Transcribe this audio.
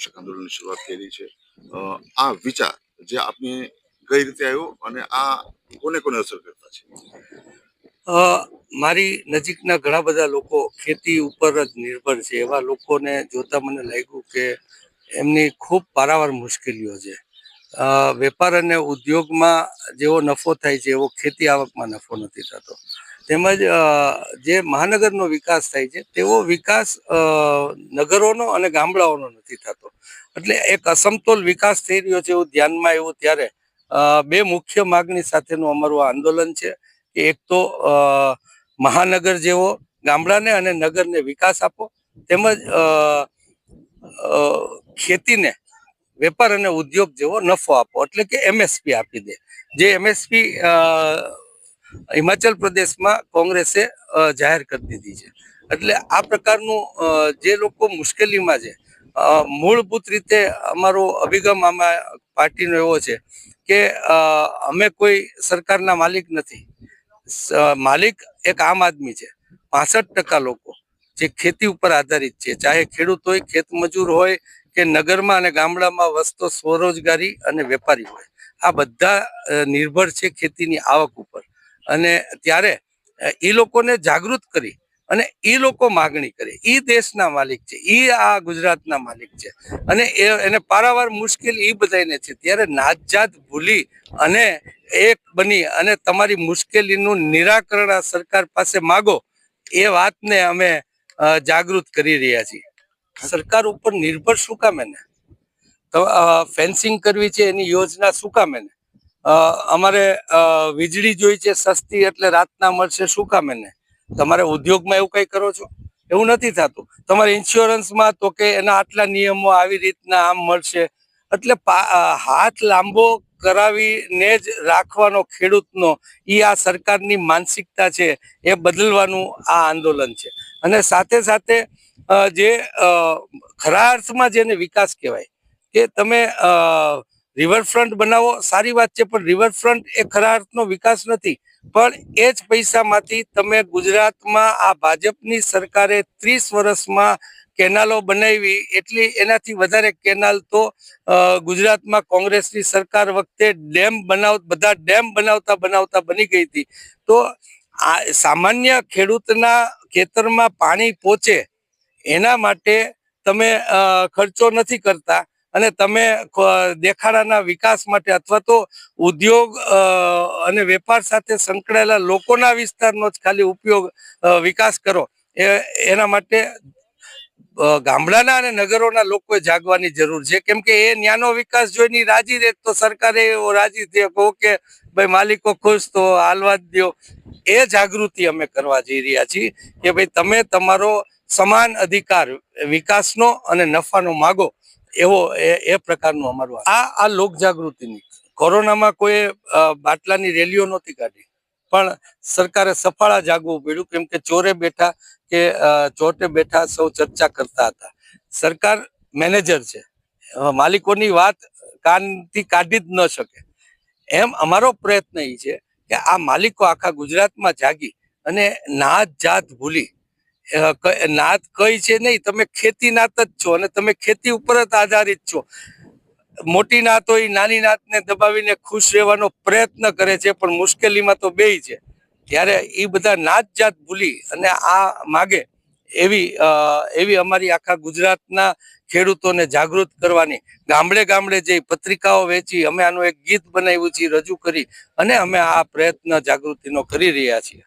કૃષક આંદોલનની શરૂઆત કરી છે. આ વિચાર જે આપને કઈ રીતે આવ્યો અને આ કોને કોને અસર કરતા છે? મારી નજીકના ઘણા બધા લોકો ખેતી ઉપર જ નિર્ભર છે. એવા લોકોને જોતા મને લાગ્યું કે એમની ખૂબ પારાવાર મુશ્કેલીઓ છે. વેપાર અને ઉદ્યોગમાં જેવો નફો થાય છે, એવો ખેતી આવકમાં નફો નથી થતો. તેમજ જે મહાનગરનો વિકાસ થાય છે, તેવો વિકાસ નગરોનો અને ગામડાઓનો નથી થતો. એટલે એક અસમતોલ વિકાસ થઈ રહ્યો છે એવું ધ્યાનમાં આવ્યું ત્યારે બે મુખ્ય માગણી સાથેનું અમારું આંદોલન છે કે એક તો મહાનગર જેવો ગામડાને અને નગરને વિકાસ આપો, તેમજ ખેતીને, વેપાર અને ઉદ્યોગ જેવો નફો આપો, એટલે કે એમએસપી આપી દે. જે એમએસપી હિમાચલ પ્રદેશમાં કોંગ્રેસે જાહેર કરી દીધી છે. એટલે આ પ્રકારનું જે લોકો મુશ્કેલીમાં છે મૂળભૂત રીતે અમારો અભિગમ આમાં પાર્ટીનો એવો છે કે અમે કોઈ સરકારના માલિક નથી. માલિક એક આમ આદમી છે. પાસઠ ટકા લોકો જે ખેતી ઉપર આધારિત છે. ચાહે ખેડૂત હોય, ખેત મજૂર હોય કે નગરમાં અને ગામડામાં વસતો સ્વરોજગારી અને વેપારી હોય. આ બધા નિર્ભર છે ખેતીની આવક ઉપર. અને ત્યારે એ લોકોને જાગૃત કરી અને એ લોકો માગણી કરે. એ દેશના માલિક છે. એ આ ગુજરાતના માલિક છે. અને એને પારાવાર મુશ્કેલી એ બધાને છે. ત્યારે નાતજાત ભૂલી અને એક બની અને તમારી મુશ્કેલીનું નિરાકરણ આ સરકાર પાસે માગો, એ વાતને અમે જાગૃત કરી રહ્યા છીએ. સરકાર ઉપર નિર્ભર શું કામ એને? ફેન્સિંગ કરવી છે એની યોજના શું કામ એને? અમારે વીજળી જોઈ છે સસ્તી એટલે રાતના મળશે શું કામ એને? તમારે ઉદ્યોગમાં એવું કઈ કરો છો? એવું નથી થતું. તમારે ઇન્સ્યોરન્સમાં તો કે એના આટલા નિયમો આવી રીતના આમ મળશે. એટલે હાથ લાંબો કરાવીને જ રાખવાનો ખેડૂતનો એ આ સરકારની માનસિકતા છે એ બદલવાનું આ આંદોલન છે. અને સાથે સાથે જે ખરા અર્થમાં જેને વિકાસ કહેવાય, કે તમે રિવરફ્રન્ટ બનાવો, સારી વાત છે, પણ રિવરફ્રન્ટ એ ખરા અર્થનો વિકાસ નથી. પણ એ જ પૈસામાંથી તમે ગુજરાતમાં આ ભાજપની સરકારે ત્રીસ વર્ષમાં કેનાલો બનાવી, એટલી એનાથી વધારે કેનાલ તો ગુજરાતમાં કોંગ્રેસની સરકાર વખતે ડેમ બનાવ, બધા ડેમ બનાવતા બનાવતા બની ગઈ હતી. તો આ સામાન્ય ખેડૂતના ખેતરમાં પાણી પહોંચે એના માટે તમે ખર્ચો નથી કરતા. અને તમે દેખાડાના વિકાસ માટે અથવા તો ઉદ્યોગ અને વેપાર સાથે સંકળાયેલા લોકોના વિસ્તારનો જ ખાલી ઉપયોગ વિકાસ કરો. એ, એના માટે ગામડાના અને નગરોના લોકોએ જાગવાની જરૂર છે. કેમ કે એ ન્યાનો વિકાસ જોઈને રાજી રહે તો સરકારે એવો રાજી થયો કે ભાઈ માલિકો ખુશ તો હાલવા જ દ્યો. એ જાગૃતિ અમે કરવા જઈ રહ્યા છીએ કે ભાઈ તમે તમારો સમાન અધિકાર વિકાસનો અને નફાનો માગો. એવો એ એ પ્રકારનું અમારું આ- આ લોક જાગૃતિની કોરોનામાં કોઈ બાટલાની રેલીઓ નહોતી કાઢી. પણ સરકારે સફાળા જાગવું પડ્યું. કેમ કે ચોરે બેઠા કે ચોટે બેઠા સૌ ચર્ચા કરતા હતા. સરકાર મેનેજર છે. માલિકોની વાત કાનથી કાઢી જ ન શકે. એમ અમારો પ્રયત્ન એ છે કે આ માલિકો આખા ગુજરાતમાં જાગી અને નાત જાત ભૂલી નાત કઈ છે નહીં, તમે ખેતી નાત જ છો અને તમે ખેતી ઉપર જ આધારિત છો. મોટી નાત હોય, નાની નાતને દબાવીને ખુશ રહેવાનો પ્રયત્ન કરે છે, પણ મુશ્કેલીમાં તો બે છે. ત્યારે એ બધા નાત જાત ભૂલી અને આ માગે એવી એવી અમારી આખા ગુજરાતના ખેડૂતોને જાગૃત કરવાની. ગામડે ગામડે જઈ પત્રિકાઓ વેચી, અમે આનું એક ગીત બનાવ્યું છે, રજૂ કરી અને અમે આ પ્રયત્ન જાગૃતિનો કરી રહ્યા છીએ.